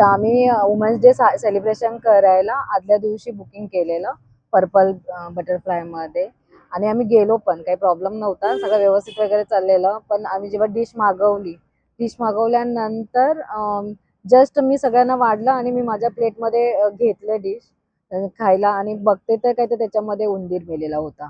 तर आम्ही women's day celebration करायला आदल्या दिवशी बुकिंग केलेलं पर्पल बटरफ्लायमध्ये आणि आम्ही गेलो पण काही प्रॉब्लेम नव्हता. सगळं व्यवस्थित वगैरे चाललेलं. पण आम्ही जेव्हा डिश मागवली डिश मागवल्यानंतर जस्ट मी सगळ्यांना वाढलं आणि मी माझ्या प्लेटमध्ये घेतलं डिश खायला आणि बघते तर काय तर त्याच्यामध्ये उंदीर मेलेला होता.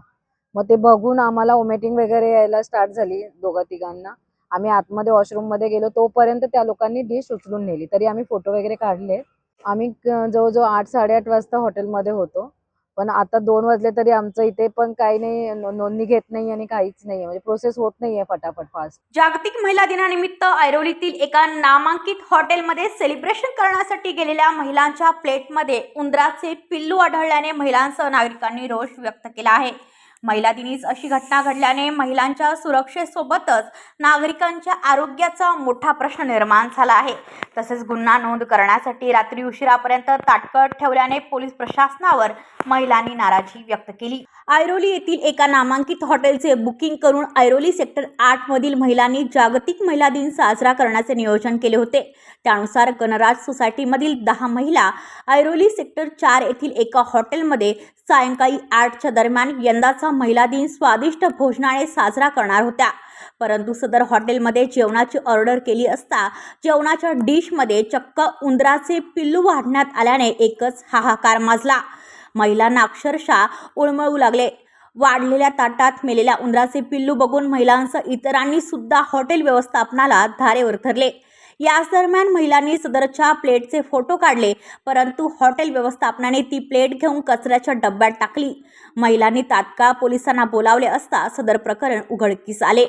मग ते बघून आम्हाला वॉमिटिंग वगैरे यायला स्टार्ट झाली दोघं तिघांना. आम्ही आतमध्ये वॉशरूममध्ये गेलो तोपर्यंत त्या लोकांनी डिश उचलून नेली. तरी आम्ही फोटो वगैरे काढले. आम्ही जवळजवळ आठ साडेआठ वाजता हॉटेलमध्ये होतो. पण आता दोन वाजले तरी आमचं इथे पण काही नाही नोंदणी घेत नाही आणि काहीच नाही म्हणजे प्रोसेस होत नाहीये फटाफट फास्ट जागतिक महिला दिनानिमित्त ऐरोलीतील एका नामांकित हॉटेलमध्ये सेलिब्रेशन करण्यासाठी गेलेल्या महिलांच्या प्लेटमध्ये उंदराचे पिल्लू आढळल्याने महिलांसह नागरिकांनी रोष व्यक्त केला आहे. महिला दिनीच अशी घटना घडल्याने महिलांच्या सुरक्षेसोबतच नागरिकांच्या आरोग्याचा मोठा प्रश्न निर्माण झाला आहे. तसेच गुन्हा नोंद करण्यासाठी रात्री उशिरापर्यंत ताटकळत ठेवल्याने पोलीस प्रशासनावर महिलांनी नाराजी व्यक्त केली. ऐरोली येथील एका नामांकित हॉटेलचे बुकिंग करून ऐरोली सेक्टर आठमधील महिलांनी जागतिक महिला दिन साजरा करण्याचे नियोजन केले होते. त्यानुसार गणराज सोसायटीमधील दहा महिला ऐरोली सेक्टर चार येथील एका हॉटेलमध्ये सायंकाळी आठच्या दरम्यान यंदाचा महिला दिन स्वादिष्ट भोजनाने साजरा करणार होत्या. परंतु सदर हॉटेलमध्ये जेवणाची ऑर्डर केली असता जेवणाच्या डिशमध्ये चक्क उंदराचे पिल्लू वाढण्यात आल्याने एकच हाहाकार माजला. महिलांना अक्षरशः उळमळू लागले. वाढलेल्या ताटात मेलेल्या उंदराचे पिल्लू बघून महिलांसह इतरांनी सुद्धा हॉटेल व्यवस्थापनाला धारेवर धरले याच दरम्यान महिलांनी सदरच्या प्लेटचे फोटो काढले परंतु हॉटेल व्यवस्थापनाने ती प्लेट घेऊन कचऱ्याच्या डब्यात टाकली. महिलांनी तात्काळ पोलिसांना बोलावले असता सदर प्रकरण उघडकीस आले.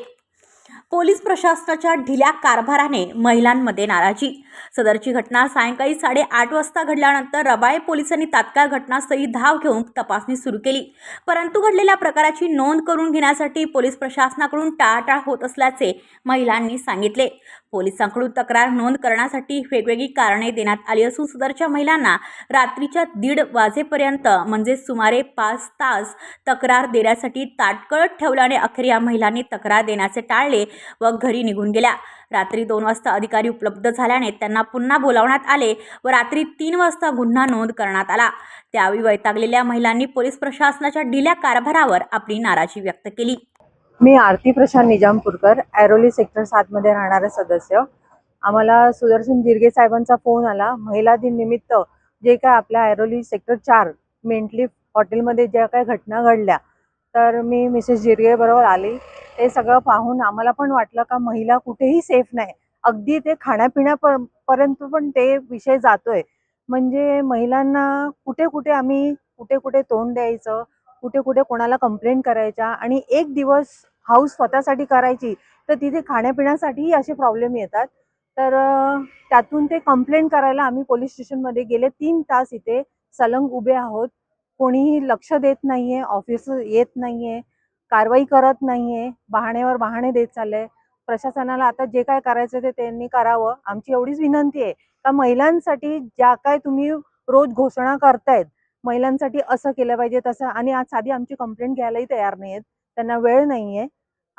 पोलीस प्रशासनाच्या ढिल्या कारभाराने महिलांमध्ये नाराजी. सदरची घटना सायंकाळी साडेआठ वाजता घडल्यानंतर रबाळे पोलिसांनी तात्काळ घटनास्थळी धाव घेऊन तपासणी सुरू केली. परंतु घडलेल्या प्रकाराची नोंद करून घेण्यासाठी पोलीस प्रशासनाकडून टाळाटाळ होत असल्याचे महिलांनी सांगितले. पोलिसांकडून तक्रार नोंद करण्यासाठी वेगवेगळी कारणे देण्यात आली असून सदरच्या महिलांना रात्रीच्या दीड वाजेपर्यंत म्हणजे सुमारे पाच तास तक्रार देण्यासाठी ताटकळत ठेवल्याने अखेर या महिलांनी तक्रार देण्याचे टाळले व घरी निघून गेल्या. रात्री दोन वाजता अधिकारी उपलब्ध झाल्याने त्यांना पुन्हा बोलावण्यात आले व रात्री तीन वाजता गुन्हा नोंद करण्यात आला. त्यावेळी वैतागलेल्या महिलांनी पोलीस प्रशासनाच्या ढिल्या कारभारावर आपली नाराजी व्यक्त केली. मी आरती प्रशांत निजामपूरकर ऐरोली सेक्टर सातमध्ये राहणारे सदस्य. आम्हाला सुदर्शन जिरगे साहेबांचा फोन आला. महिला दिन निमित्त जे काय आपल्या ऐरोली सेक्टर चार मेंटली हॉटेलमध्ये ज्या काही घटना घडल्या तर मी मिसेस जिरगे बरोबर आली. ते सगळं पाहून आम्हाला पण वाटलं का महिला कुठेही सेफ नाही. अगदी ते खाण्यापिण्यापर्यंत पण ते विषय जातोय. म्हणजे महिलांना कुठे कुठे आम्ही कुठे कुठे तोंड द्यायचं कुठे कुठे कोणाला कंप्लेंट करायच्या आणि एक दिवस हाऊस स्वतःसाठी करायची तर तिथे खाण्यापिण्यासाठीही असे प्रॉब्लेम येतात. तर त्यातून ते कंप्लेंट करायला आम्ही पोलीस स्टेशनमध्ये गेले. तीन तास इथे सलंग उभे आहोत. कोणीही लक्ष देत नाहीये ऑफिस येत नाहीये कारवाई करत नाहीये बहाण्यावर बहाणे देत चालले प्रशासनाला आता जे काय करायचं ते त्यांनी करावं. आमची एवढीच विनंती आहे का महिलांसाठी ज्या काय तुम्ही रोज घोषणा करतायत महिलांसाठी असं केलं पाहिजे तसं. आणि आज साधी आमची कंप्लेंट घ्यायलाही तयार नाही आहेत त्यांना वेळ नाही आहे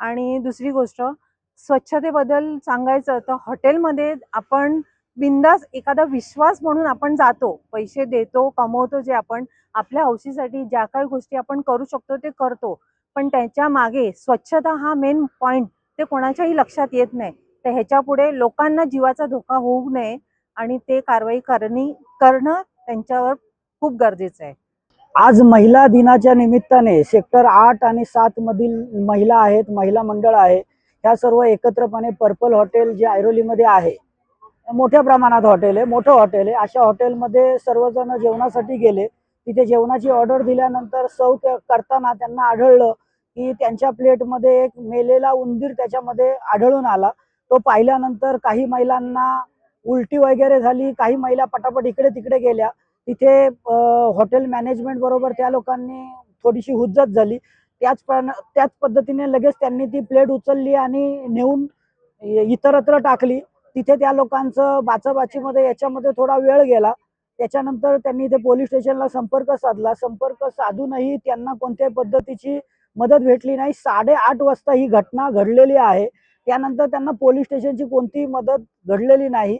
आणि दुसरी गोष्ट स्वच्छतेबद्दल सांगायचं तर हॉटेलमध्ये आपण बिंदास एखादा विश्वास म्हणून आपण जातो पैसे देतो कमवतो जे आपण आपल्या हौशीसाठी ज्या काही गोष्टी आपण करू शकतो ते करतो. पण त्याच्यामागे स्वच्छता हा मेन पॉईंट ते कोणाच्याही लक्षात येत नाही. तर ह्याच्या पुढे लोकांना जीवाचा धोका होऊ नये आणि ते कारवाई करणी करणं त्यांच्यावर खूप गरजेचं आहे. आज महिला दिनाच्या निमित्ताने सेक्टर आठ आणि सात मधील महिला आहेत महिला मंडळ आहे. ह्या सर्व एकत्रपणे पर्पल हॉटेल जे ऐरोलीमध्ये आहे मोठ्या प्रमाणात हॉटेल आहे मोठं हॉटेल आहे. अशा हॉटेलमध्ये सर्वजण जेवणासाठी गेले. तिथे जेवणाची ऑर्डर दिल्यानंतर सर्व करताना त्यांना आढळलं की त्यांच्या प्लेटमध्ये एक मेलेला उंदीर त्याच्यामध्ये आढळून आला. तो पाहिल्यानंतर काही महिलांना उलटी वगैरे झाली काही महिला पटापट इकडे तिकडे गेल्या. तिथे हॉटेल मॅनेजमेंट बरोबर त्या लोकांनी थोडीशी हुज्जत झाली. त्याच पण त्याच पद्धतीने लगेच त्यांनी ती प्लेट उचलली आणि नेऊन इतरत्र टाकली. तिथे त्या लोकांचं बाचाबाचीमध्ये याच्यामध्ये थोडा वेळ गेला. त्याच्यानंतर त्यांनी ते पोलीस स्टेशनला संपर्क साधला. संपर्क साधूनही त्यांना कोणत्याही पद्धतीची मदत भेटली नाही. साडेआठ वाजता ही घटना घडलेली आहे. त्यानंतर त्यांना पोलीस स्टेशनची कोणतीही मदत घडलेली नाही.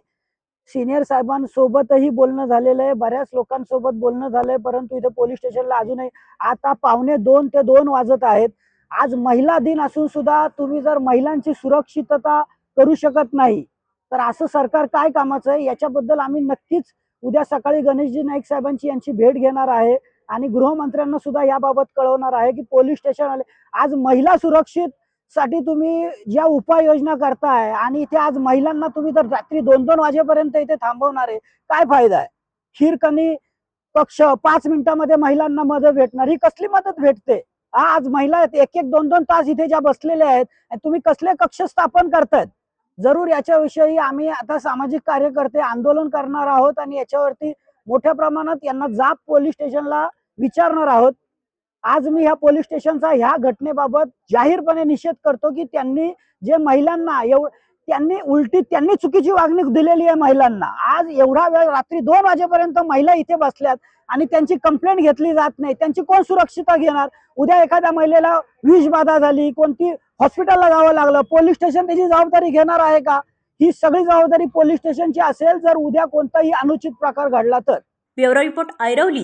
सिनियर साहेबांसोबतही बोलणं झालेलं आहे. बऱ्याच लोकांसोबत बोलणं झालंय परंतु इथे पोलीस स्टेशनला अजूनही आता पावणे दोन ते दोन वाजत आहेत. आज महिला दिन असून सुद्धा तुम्ही जर महिलांची सुरक्षितता करू शकत नाही तर असं सरकार काय कामाचं आहे? याच्याबद्दल आम्ही नक्कीच उद्या सकाळी गणेशजी नाईक साहेबांची यांची भेट घेणार आहे. आणि गृहमंत्र्यांना सुद्धा याबाबत कळवणार आहे की पोलीस स्टेशन आले. आज महिला सुरक्षित साठी तुम्ही ज्या उपाययोजना करताय आणि इथे आज महिलांना तुम्ही जर रात्री दोन दोन वाजेपर्यंत इथे थांबवणार आहे काय फायदा आहे? खीरकणी कक्ष पाच मिनिटामध्ये महिलांना मदत भेटणार ही कसली मदत भेटते? हा आज महिला आहेत एक एक दोन दोन तास इथे ज्या बसलेल्या आहेत तुम्ही कसले कक्ष स्थापन करतायत? जरूर याच्याविषयी आम्ही आता सामाजिक कार्यकर्ते आंदोलन करणार आहोत आणि याच्यावरती मोठ्या प्रमाणात यांना जाप पोलीस स्टेशनला विचारणार आहोत. आज मी ह्या पोलीस स्टेशनचा ह्या घटनेबाबत जाहीरपणे निषेध करतो की त्यांनी जे महिलांना एव त्यांनी उलटी त्यांनी चुकीची वागणूक दिलेली आहे महिलांना. आज एवढा वेळ रात्री दोन वाजेपर्यंत महिला इथे बसल्यात आणि त्यांची कंप्लेंट घेतली जात नाही. त्यांची कोण सुरक्षितता घेणार? उद्या एखाद्या महिलेला विष बाधा झाली कोणती हॉस्पिटलला जावं लागलं पोलीस स्टेशन त्याची जबाबदारी घेणार आहे का? ही सगळी जबाबदारी पोलीस स्टेशनची असेल जर उद्या कोणताही अनुचित प्रकार घडला तर. Bureau report ऐरवली.